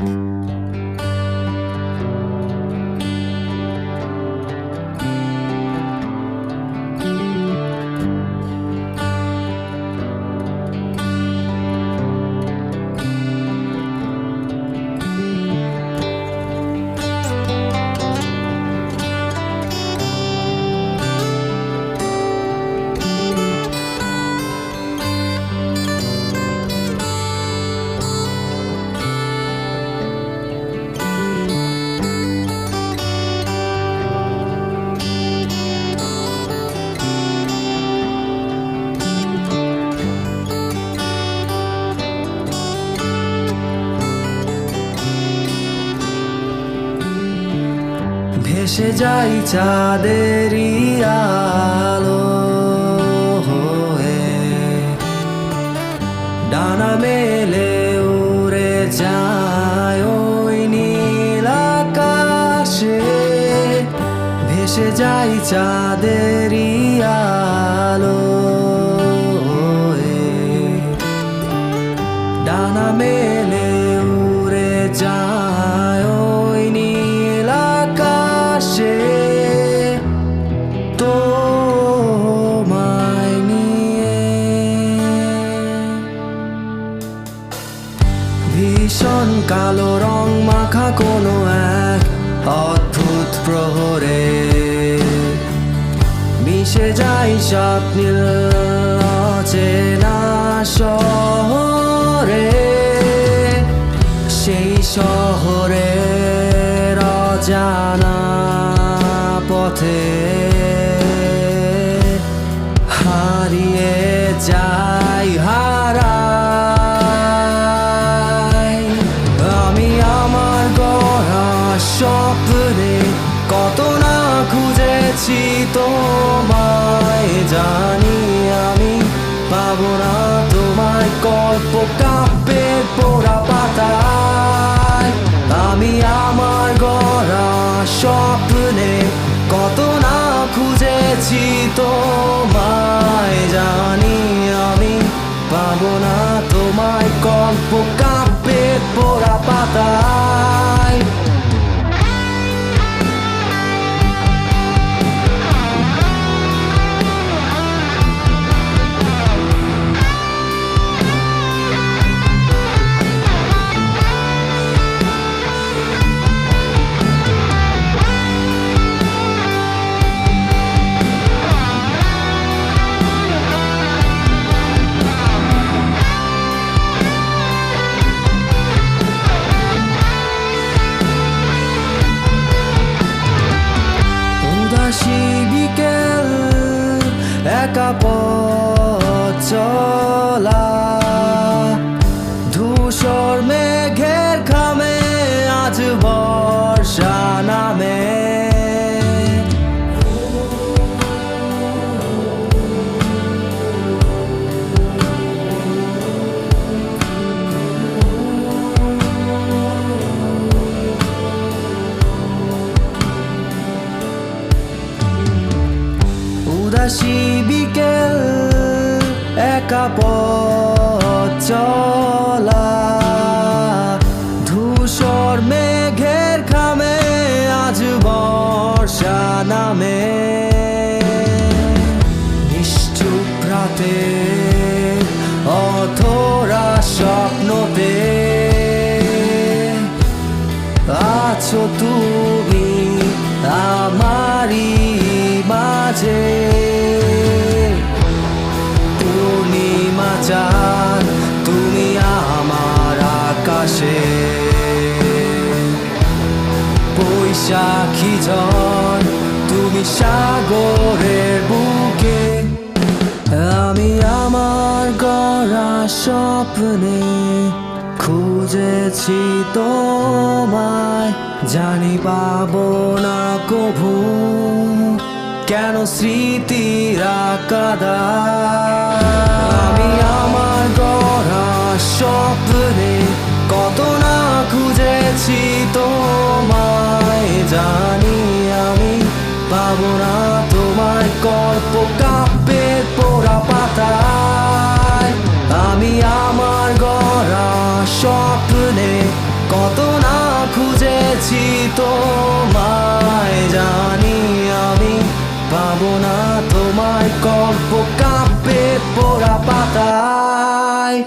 Bye. ভেসে যাই চাঁদেরই আলো হয়ে। ডানা মেলে উড়ে যায় ওই নীল আকাশে। ভেসে যাই চাঁদেরই আলো ডানা মেলে উড়ে যায় ভীষণ কালো রং মাখা কোনো এক অদ্ভুত প্রহরে। মিশে যাই স্বপ্নীল অচেনা শহরে স্বপ্নে কত না খুঁজেছি তোমায়, জানি আমি পাবো না তোমায়। কাঁপে পোড়া পাতায়, আমি আমার গড়া স্বপ্নে কত না খুঁজেছি তোমায়, জানি আমি পাবো না তোমায়। গল্প কাঁপে পোড়া পাতায় পথ চলা। ধূসর মেঘের খামে আজ বর্ষা নামে। বিকেল একা পথ চলা, ধূসর মেঘের খামে আজ বর্ষা নামে। নিশ্চুপ রাতে অথরা স্বপ্নতে আছো তুমি আমারই মাঝে। বৈশাখী ঝড় তুমি সাগরের বুকে। আমি আমার গড়া স্বপ্নে খুঁজেছি তোমায়। জানি পাবো না কভু, কেন স্মৃতিরা কাদা আমি আমার গড়া স্বপ্নে কত না খুঁজেছি তোমায় গল্প কাব্যে পোড়া পাতায়। আমি আমার গড়া স্বপ্নে কত না খুঁজেছি তোমায়। জানি আমি পাবো না তোমায় গল্প কাব্যে পোড়া পাতায়।